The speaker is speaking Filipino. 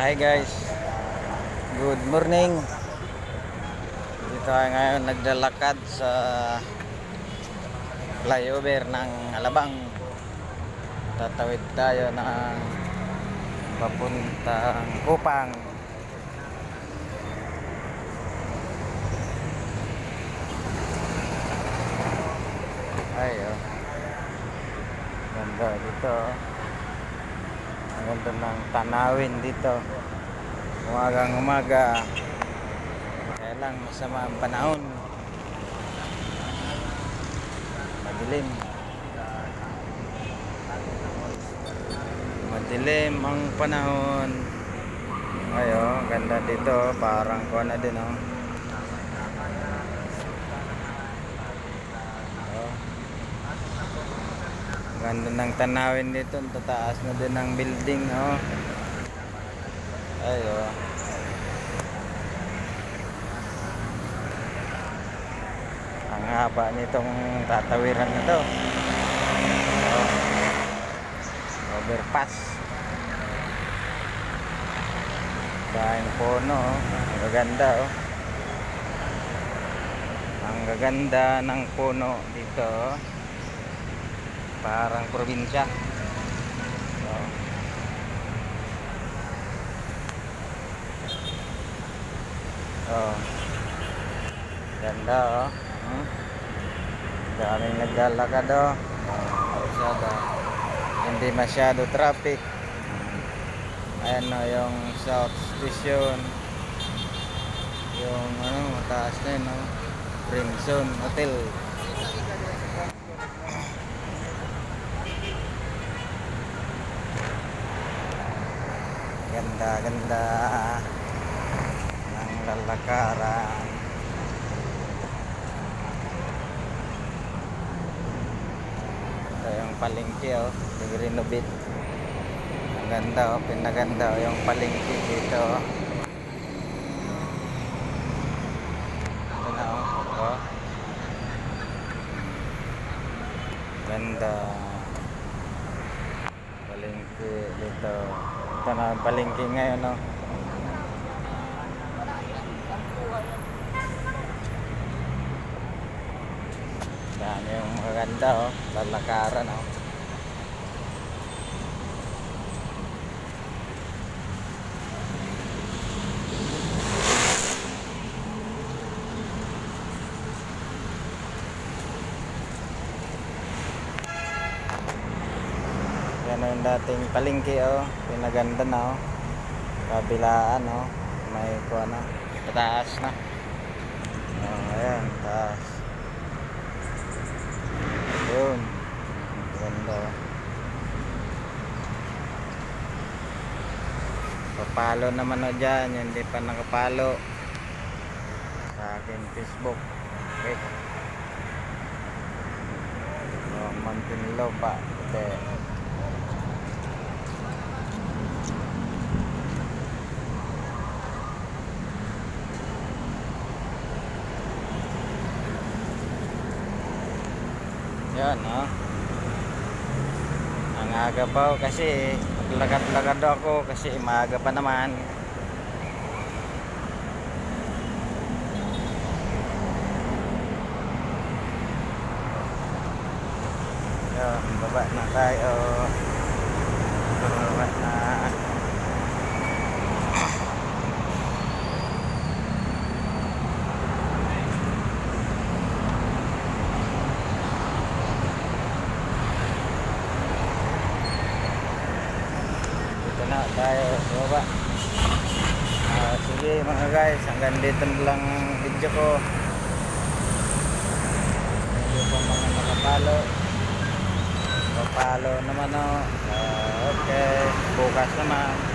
Hi guys. Good morning. Dito tayo ngayon naglalakad sa flyover ng Alabang. Tatawid tayo ng papuntang Kupang. Ay, oh. Ganda dito. Oh. Ganda ng tanawin dito. Umagang umaga. Kaya lang masama ang panahon. Madilim. Madilim ang panahon. Ayo, ganda dito. Parang ko na din oh. Oh. Ganda ng tanawin dito. Ang tataas na din ng building, oh. Ay, oh. Ang haba nitong tatawiran na to. Oh. Overpass. Dahil puno, oh. Ang gaganda, oh. Ang gaganda ng puno dito, oh. Parang probinsya. Oh. Oh. Ganda oh. Hmm? Daming naglalakad oh. Masyado. Hindi masyado traffic. Ayan oh, yung South Station. Yung ano, mataas na yun oh. Hotel. Ganda, ganda ng lalakaran. Ito yung palengke oh, nag-renovate. Ang ganda oh, pinaganda oh, yung palengke dito oh. Ito na oh. oh. Ganda. Palengke dito. Ito na palengke ngayon oh. Yan yung maganda oh, lalakaran oh. Yan yung dating palengke oh, pinaganda na oh. Kabilaan oh, may kuha na, pataas na. Oh, ayan, taas. Yun. Ganda. Papalo naman o dyan. Hindi pa nakapalo. Sa akin Facebook. Okay. Oh, Mountain Low pa. Ito. Yan, no? Ang aga pa oh, kasi maglakad-lakad ako kasi maaga pa naman. Yan, baba na tayo. Baba na. Dito na tayo baba. Ah, sige mga guys, hanggang dito lang video ko. Medyo pa mga nakapalo. Papalo naman o. Ah, okay, bukas naman.